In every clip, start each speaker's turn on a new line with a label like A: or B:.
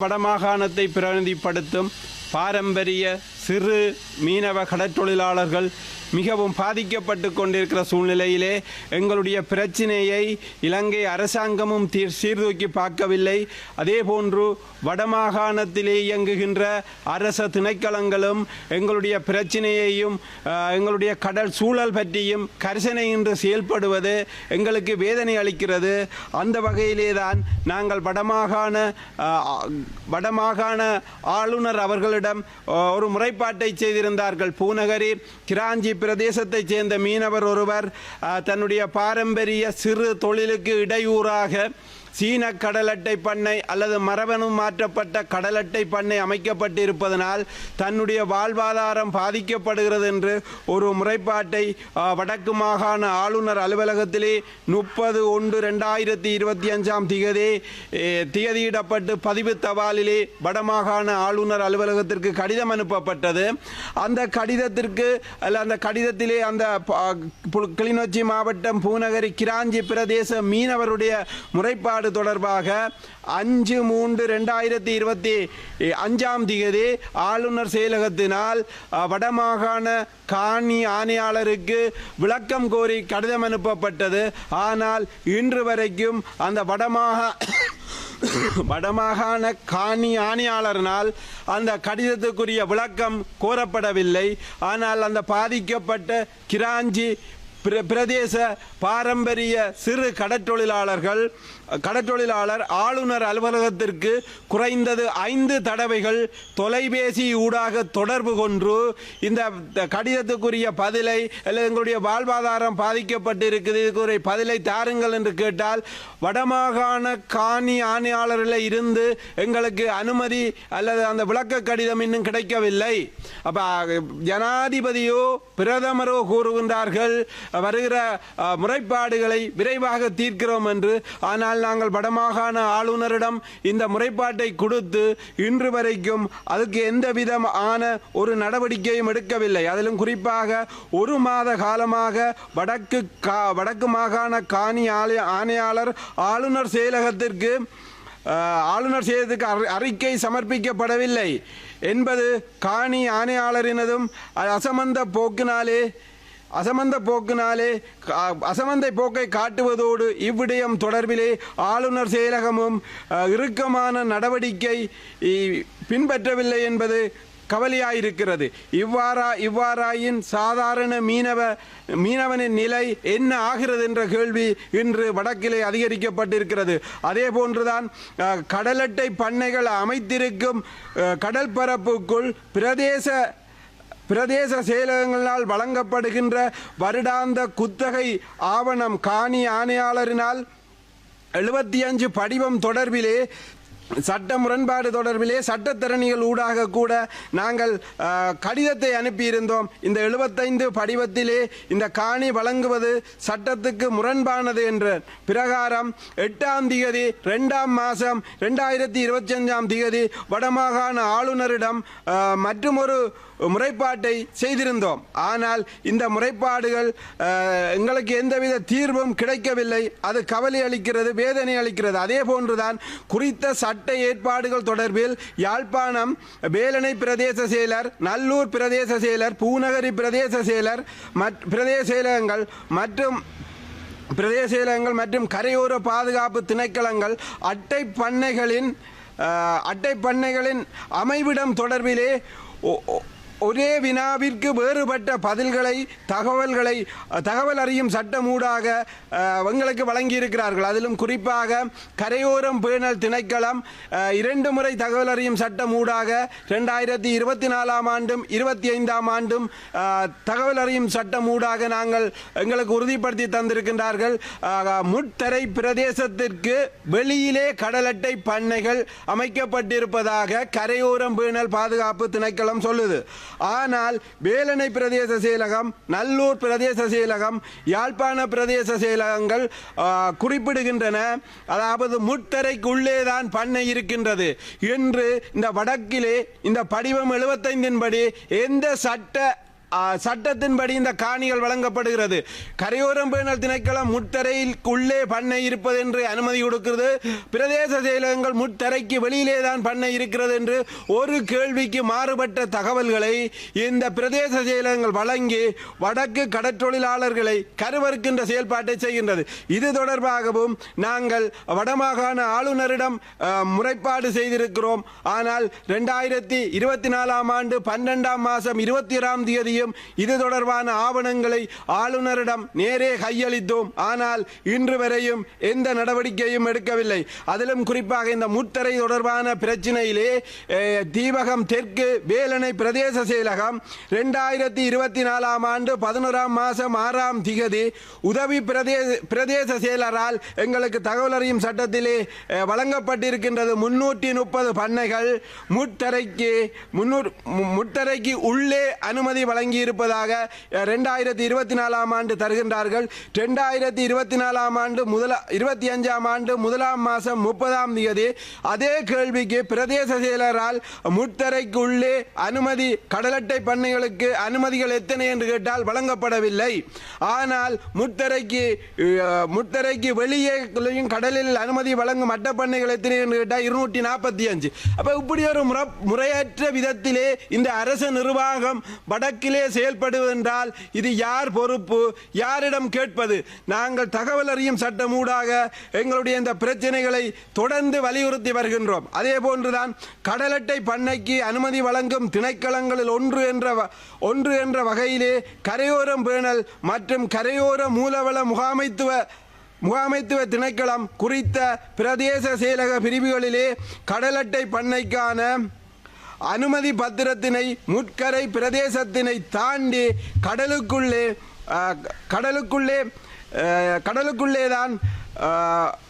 A: வடமாகாணத்தை பிரதிநிதிப்படுத்தும் பாரம்பரிய சிறு மீனவ கடற்றொழிலாளர்கள் மிகவும் பாதிக்கப்பட்டு கொண்டிருக்கிற சூழ்நிலையிலே எங்களுடைய பிரச்சினையை இலங்கை அரசாங்கமும் தீர் சீர்தூக்கி பார்க்கவில்லை. அதேபோன்று வடமாகாணத்திலே இயங்குகின்ற அரச திணைக்களங்களும் எங்களுடைய பிரச்சினையையும் எங்களுடைய கடல் சூழல் பற்றியும் கரிசனையின்றி செயல்படுவது எங்களுக்கு வேதனை அளிக்கிறது. அந்த வகையிலே தான் நாங்கள் வடமாகாண வடமாகாண ஆளுநர் அவர்களிடம் ஒரு முறை ஏற்பாட்டை செய்திருந்தார்கள். பூநகரி கிராஞ்சி பிரதேசத்தைச் சேர்ந்த மீனவர் ஒருவர் தன்னுடைய பாரம்பரிய சிறு தொழிலுக்கு இடையூறாக சீன கடலட்டை பண்ணை அல்லது மரபணு மாற்றப்பட்ட கடலட்டை பண்ணை அமைக்கப்பட்டு இருப்பதனால் தன்னுடைய வாழ்வாதாரம் பாதிக்கப்படுகிறது என்று ஒரு முறைப்பாட்டை வடக்கு மாகாண ஆளுநர் அலுவலகத்திலே முப்பது ஒன்று ரெண்டாயிரத்தி இருபத்தி அஞ்சாம் திகதி திகதியிடப்பட்டு பதிவு தபாலிலே வடமாகாண ஆளுநர் அலுவலகத்திற்கு கடிதம் அனுப்பப்பட்டது. அந்த கடிதத்திற்கு அல்ல அந்த கடிதத்திலே அந்த ப- கிளிநொச்சி மாவட்டம் பூநகரி கிராஞ்சி பிரதேச மீனவருடைய முறைப்பாடு தொடர்பாக அஞ்சு மூன்று ரெண்டாயிரத்தி இருபத்தி அஞ்சாம் திகதி ஆளுநர் செயலகத்தினால் வடமாகாண காணி ஆணையாளருக்கு விளக்கம் கோரி கடிதம் அனுப்பப்பட்டது. ஆனால் இன்று வரைக்கும் அந்த வடமாகா வடமாகாண காணி ஆணையாளரினால் அந்த கடிதத்துக்குரிய விளக்கம் கோரப்படவில்லை. ஆனால் அந்த பாதிக்கப்பட்ட கிராஞ்சி பிர- பிரதேச பாரம்பரிய சிறு கடற்றொழிலாளர்கள் கடற்றொழிலாளர் ஆளுநர் அலுவலகத்திற்கு குறைந்தது ஐந்து தடவைகள் தொலைபேசி ஊடாக தொடர்பு கொன்று இந்த கடிதத்துக்குரிய பதிலை அல்லது எங்களுடைய வாழ்வாதாரம் பாதிக்கப்பட்டு இருக்குது இதுக்குரிய பதிலை தாருங்கள் என்று கேட்டால் வடமாகாண காணி ஆணையாளரில் இருந்து எங்களுக்கு அனுமதி அல்லது அந்த விளக்க கடிதம் இன்னும் கிடைக்கவில்லை. அப்போ ஜனாதிபதியோ பிரதமரோ கூறுகின்றார்கள் வருகிற முறைப்பாடுகளை விரைவாக தீர்க்கிறோம் என்று. ஆனால் நாங்கள் வடமாகாண ஆளுநரிடம் இந்த முறைப்பாட்டை கொடுத்து இன்று வரைக்கும் அதுக்கு எந்த விதமான ஒரு நடவடிக்கையும் எடுக்கவில்லை. அதிலும் குறிப்பாக ஒரு மாத காலமாக வடக்கு கா- வடக்கு மாகாண காணி ஆலய ஆணையாளர் ஆளுநர் செயலகத்திற்கு ஆளுநர் செயலகத்துக்கு அறி- அறிக்கை சமர்ப்பிக்கப்படவில்லை. என்பது காணி ஆணையாளரினதும் அசமந்த போக்கினாலே அசமந்த போக்கினாலே அசமந்த போக்கை காட்டுவதோடு இவ்விடயம் தொடர்பிலே ஆளுநர் செயலகமும் இறுக்கமான நடவடிக்கை பின்பற்றவில்லை என்பது கவலையாயிருக்கிறது. இவ்வாறா இவ்வாறாயின் சாதாரண மீனவ மீனவனின் நிலை என்ன ஆகிறது என்ற கேள்வி இன்று வடக்கிலே அதிகரிக்கப்பட்டிருக்கிறது. அதே போன்றுதான் கடலட்டை பண்ணைகள் அமைத்திருக்கும் கடல் பரப்புக்குள் பிரதேச பிரதேச செயலகங்களால் வழங்கப்படுகின்ற வருடாந்த குத்தகை ஆவணம் காணி ஆணையாளரினால் எழுபத்தி அஞ்சு படிவம் தொடர்பிலே சட்ட முரண்பாடு தொடர்பிலே சட்டத்திறனிகள் ஊடாக கூட நாங்கள் கடிதத்தை அனுப்பியிருந்தோம். இந்த எழுபத்தைந்து படிவத்திலே இந்த காணி வழங்குவது சட்டத்துக்கு முரண்பானது என்ற. பிரகாரம் எட்டாம் திகதி ரெண்டாம் மாதம் ரெண்டாயிரத்தி இருபத்தி அஞ்சாம் திகதி வடமாகாண ஆளுநரிடம் மற்றும் மற்றுமொரு முறைப்பாட்டை செய்திருந்தோம். ஆனால் இந்த முறைப்பாடுகள் எங்களுக்கு எந்தவித தீர்வும் கிடைக்கவில்லை. அது கவலை அளிக்கிறது வேதனை அளிக்கிறது. அதே போன்றுதான் குறித்த சட்ட ஏற்பாடுகள் தொடர்பில் யாழ்ப்பாணம் வேலனை பிரதேச செயலர் நல்லூர் பிரதேச செயலர் பூநகரி பிரதேச செயலர் மற் பிரதேச செயலகங்கள் மற்றும் பிரதேச செயலகங்கள் மற்றும் கரையோர பாதுகாப்பு திணைக்களங்கள் அட்டை பண்ணைகளின் அட்டை பண்ணைகளின் அமைவிடம் தொடர்பிலே ஒ- ஒரே வினாவிற்கு வேறுபட்ட பதில்களை தகவல்களை தகவல் அறியும் சட்டம் ஊடாக எங்களுக்கு வழங்கியிருக்கிறார்கள். அதிலும் குறிப்பாக கரையோரம் பேணல் திணைக்களம் இரண்டு முறை தகவல் அறியும் சட்டம் ஊடாக ரெண்டாயிரத்தி இருபத்தி நாலாம் ஆண்டும் இருபத்தி ஐந்தாம் ஆண்டும் தகவல் அறியும் சட்டம் ஊடாக நாங்கள் எங்களுக்கு உறுதிப்படுத்தி தந்திருக்கின்றார்கள். முட்தரை பிரதேசத்திற்கு வெளியிலே கடலட்டை பண்ணைகள் அமைக்கப்பட்டிருப்பதாக கரையோரம் பேணல் பாதுகாப்பு திணைக்களம் சொல்லுது. ஆனால் வேலனை பிரதேச செயலகம் நல்லூர் பிரதேச செயலகம் யாழ்ப்பாண பிரதேச செயலகங்கள் குறிப்பிடுகின்றன. அதாவது முத்தரைக்குள்ளேதான் பண்ணை இருக்கின்றது என்று இந்த வடக்கிலே இந்த படிவம் எழுபத்தைந்தின் படி எந்த சட்ட சட்டத்தின்படி இந்த காணிகள் வழங்கப்படுகிறது. கரையோரம் பேணல் திணைக்களம் முட்டரையில் பண்ணை இருப்பது என்று அனுமதி கொடுக்கிறது. பிரதேச செயலகங்கள் முட்டரைக்கு வெளியிலே தான் பண்ணை இருக்கிறது என்று ஒரு கேள்விக்கு மாறுபட்ட தகவல்களை இந்த பிரதேச செயலகங்கள் வழங்கி வடக்கு கடற்றொழிலாளர்களை கருவறுக்கின்ற செயல்பாட்டை செய்கின்றது. இது தொடர்பாகவும் நாங்கள் வடமாகாண ஆளுநரிடம் முறைப்பாடு செய்திருக்கிறோம். ஆனால் ரெண்டாயிரத்தி இருபத்தி நாலாம் ஆண்டு பன்னெண்டாம் மாதம் இருபத்தி ஆறாம் செய்யும். இது தொடர்பான ஆவணங்களை ஆளுநரிடம் நேரே கையளித்தோம். ஆனால் இன்று வரையும் எந்த நடவடிக்கையும் எடுக்கவில்லை. அதிலும் குறிப்பாக இந்த முத்தரை தொடர்பான பிரச்சினையிலே தீவகம் தீபகம் தெற்கு வேலனை பிரதேச செயலகம் ரெண்டாயிரத்தி இருபத்தி நாலாம் ஆண்டு பதினோராம் மாதம் ஆறாம் திகதி உதவி பிரதேச பிரதேச செயலரால் எங்களுக்கு தகவல் அறியும் சட்டத்திலே வழங்கப்பட்டிருக்கின்றது முன்னூற்றி முப்பது பண்ணைகள். முத்தரைக்கு முன்னூறு முத்தரைக்கு உள்ளே அனுமதி வழங்கி இருப்பதாக ரெண்டாயிரத்தி இருபத்தி நாலாம் ஆண்டு தருகின்றார்கள். ரெண்டாயிரத்தி இருபத்தி நாலாம் ஆண்டு முதல இருபத்தி அஞ்சாம் ஆண்டு முதலாம் மாதம் முப்பதாம் தேதி அதே கேள்விக்கு பிரதேச செயலரால் முத்தரைக்கு உள்ளே அனுமதி கடலட்டை பண்ணைகளுக்கு அனுமதிகள் எத்தனை என்று கேட்டால் வழங்கப்படவில்லை. ஆனால் முத்தரைக்கு முத்தரைக்கு வெளியே கடலில் அனுமதி வழங்கும் அட்டப்பண்ணைகள் எத்தனை என்று கேட்டால் இருநூற்றி நாற்பத்தி அஞ்சு அப்போ இப்படி ஒரு முறையற்ற விதத்திலே இந்த அரசு நிர்வாகம் வடக்கிலே செயல்படுவதென்றால் இது யார் பொறுப்பு? யாரிடம் கேட்பது? நாங்கள் தகவல் அறியும் சட்டம் ஊடாக எங்களுடைய இந்த பிரச்சனைகளை தொடர்ந்து வலியுறுத்தி வருகின்றோம். அதே போன்றுதான் கடலட்டை பண்ணைக்கு அனுமதி வழங்கும் திணைக்களங்களில் ஒன்று என்ற வ- ஒன்று என்ற வகையிலே கரையோரம் பேணல் மற்றும் கரையோர மூலவள முகாமைத்துவ முகாமைத்துவ திணைக்களம் குறித்த பிரதேச செயலக பிரிவுகளிலே கடலட்டை பண்ணைக்கான அனுமதி பத்திரத்தினை முட்கரை பிரதேசத்தினை தாண்டி கடலுக்குள்ளே கடலுக்குள்ளே கடலுக்குள்ளே தான்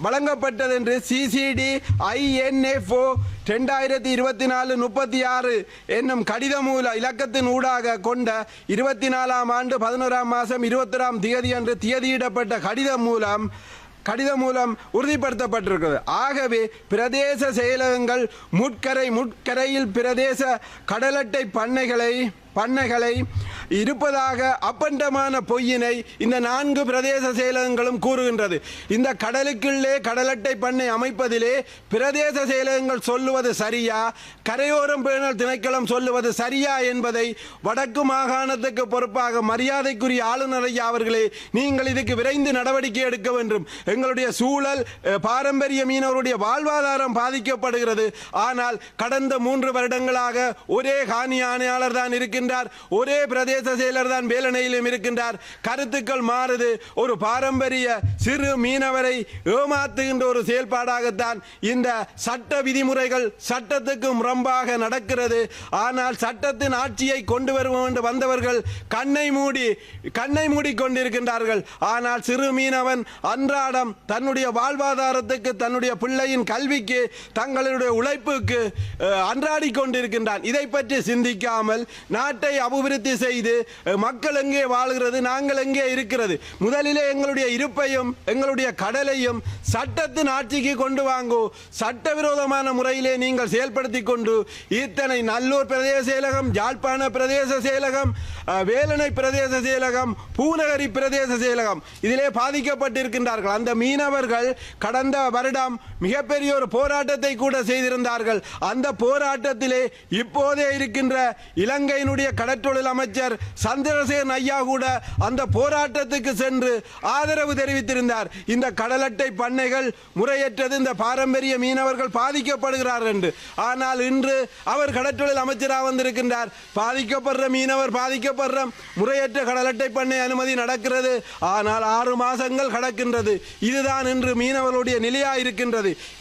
A: வழங்கப்பட்டது என்று சிசிடி ஐஎன்எஃப்ஓ ரெண்டாயிரத்தி இருபத்தி நாலு முப்பத்தி ஆறு என்னும் கடித மூல இலக்கத்தின் ஊடாக கொண்ட இருபத்தி நாலாம் ஆண்டு பதினோராம் மாதம் இருபத்தொராம் தேதி அன்று தியதியிடப்பட்ட கடிதம் மூலம் கடிதம் மூலம் உறுதிப்படுத்தப்பட்டிருக்கிறது. ஆகவே பிரதேச செயலகங்கள் முட்கரை முட்கரையில் பிரதேச கடலட்டை பண்ணைகளை பண்ணைகளை இருப்பதாக அப்பண்டமான பொய்யினை இந்த நான்கு பிரதேச செயலகங்களும் கூறுகின்றது. இந்த கடலுக்குள்ளே கடலட்டை பண்ணை அமைப்பதிலே பிரதேச செயலகங்கள் சொல்லுவது சரியா? கரையோரம் பேணல் திணைக்களம் சொல்லுவது சரியா என்பதை வடக்கு மாகாணத்துக்கு பொறுப்பாக மரியாதைக்குரிய ஆளுநர் ஐயா அவர்களே நீங்கள் இதுக்கு விரைந்து நடவடிக்கை எடுக்க வேண்டும். எங்களுடைய சூழல் பாரம்பரிய மீனவருடைய வாழ்வாதாரம் பாதிக்கப்படுகிறது. ஆனால் கடந்த மூன்று வருடங்களாக ஒரே காணி ஆணையாளர் தான் இருக்கின்றார். ஒரே பிரதேச செயலர் தான் வேலனையிலும் இருக்கின்றார். கருத்துக்கள் மாறுது. ஒரு பாரம்பரிய சிறு மீனவரை ஏமாத்துகின்ற ஒரு செயல்பாடாகத்தான் இந்த சட்ட விதிமுறைகள் சட்டத்துக்கு முரம்பாக நடக்கிறது. ஆனால் சட்டத்தின் ஆட்சியை கொண்டு வருவோம் என்று வந்தவர்கள் கண்ணை மூடி கண்ணை மூடி கொண்டிருக்கின்றார்கள் ஆனால் சிறு மீனவன் அன்றாடம் தன்னுடைய வாழ்வாதாரத்துக்கு தன்னுடைய பிள்ளையின் கல்விக்கு தங்களுடைய உழைப்புக்கு அன்றாடி கொண்டிருக்கின்றான் இதை பற்றி சிந்திக்காமல் நாட்டை அபிவிருத்தி செய்து செய்து மக்கள் எங்கே வாழ்கிறது நாங்கள் எங்கே இருக்கிறது? முதலிலே எங்களுடைய இருப்பையும் எங்களுடைய கடலையும் சட்டத்தின் ஆட்சிக்கு கொண்டு வாங்கோ. சட்டவிரோதமான முறையிலே நீங்கள் செயல்படுத்தி கொண்டு இத்தனை நல்லூர் பிரதேச செயலகம் யாழ்ப்பாண பிரதேச செயலகம் வேலனை பிரதேச செயலகம் பூநகரி பிரதேச செயலகம் இதிலே பாதிக்கப்பட்டிருக்கின்றார்கள். அந்த மீனவர்கள் கடந்த வருடம் மிகப்பெரிய ஒரு போராட்டத்தை கூட செய்திருந்தார்கள். அந்த போராட்டத்திலே இப்போதே இருக்கின்ற இலங்கையினுடைய கடற்றொழில் அமைச்சர் சந்திரசேன் ஐயா கூட அந்த போராட்டத்துக்கு சென்று ஆதரவு தெரிவித்திருந்தார். இந்த கடலட்டை பண்ணைகள் முறையற்றது இந்த பாரம்பரிய மீனவர்கள் பாதிக்கப்படுகிறார் என்று. ஆனால் இன்று அவர் கடற்றொழில் அமைச்சராக வந்திருக்கின்றார். பாதிக்கப்படுற மீனவர் பாதிக்க பாதிக்கப்படுற முறையற்ற கடலட்டை பண்ணை அனுமதி நடக்கிறது. ஆனால் ஆறு மாசங்கள் கடக்கின்றது. இதுதான் இன்று மீனவர்களுடைய நிலையா இருக்கின்றது